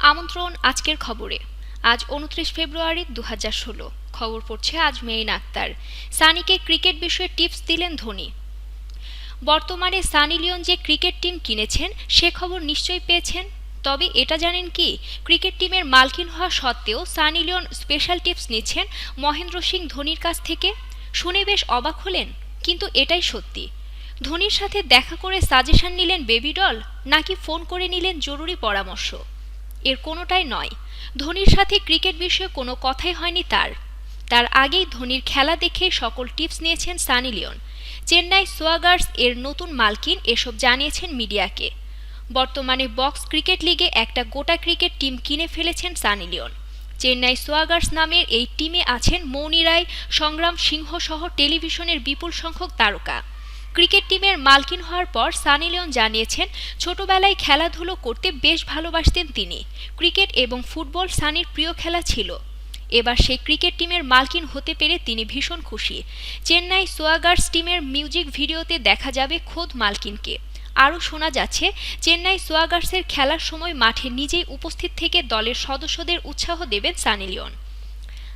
আমন্ত্রণ আজকের খবরে। আজ উনত্রিশ ফেব্রুয়ারি দু ষোলো। খবর পড়ছে আজ মেইন আক্তার। সানিকে ক্রিকেট বিষয়ে টিপস দিলেন ধোনি। বর্তমানে সানি লিওন যে ক্রিকেট টিম কিনেছেন, সে খবর নিশ্চয়ই পেয়েছেন। তবে এটা জানেন কি, ক্রিকেট টিমের মালকিন হওয়া সত্ত্বেও সানি লিওন স্পেশাল টিপস নিচ্ছেন মহেন্দ্র সিং ধোনির কাছ থেকে। শুনে বেশ অবাক হলেন, কিন্তু এটাই সত্যি। ধোনির সাথে দেখা করে সাজেশন নিলেন বেবি ডল, নাকি ফোন করে নিলেন জরুরি পরামর্শ? এর কোনোটাই নয়। ধোনির সাথে ক্রিকেট বিষয়ে কোনো কথাই হয়নি তার। তার আগেই ধোনির খেলা দেখে সকল টিপস নিয়েছেন সানি লিওন। চেন্নাই সোয়াগার্স এর নতুন মালকিন এসব জানিয়েছেন মিডিয়াকে। বর্তমানে বক্স ক্রিকেট লিগে একটা গোটা ক্রিকেট টিম কিনে ফেলেছেন সানি লিওন। চেন্নাই সোয়াগার্স নামের এই টিমে আছেন মৌনি রায়, সংগ্রাম সিংহ সহ টেলিভিশনের বিপুল সংখ্যক তারকা। ক্রিকেট টিমের মালকিন হওয়ার পর সানি লিওন জানিয়েছেন, ছোটবেলায় খেলাধুলো করতে বেশ ভালোবাসতেন তিনি। ক্রিকেট এবং ফুটবল সানির প্রিয় খেলা ছিল। এবার সেই ক্রিকেট টিমের মালকিন হতে পেরে তিনি ভীষণ খুশি। চেন্নাই সোয়াগার্স টিমের মিউজিক ভিডিওতে দেখা যাবে খোদ মালকিনকে। আরও শোনা যাচ্ছে, চেন্নাই সোয়াগার্সের খেলার সময় মাঠে নিজেই উপস্থিত থেকে দলের সদস্যদের উৎসাহ দেবেন সানি লিওন।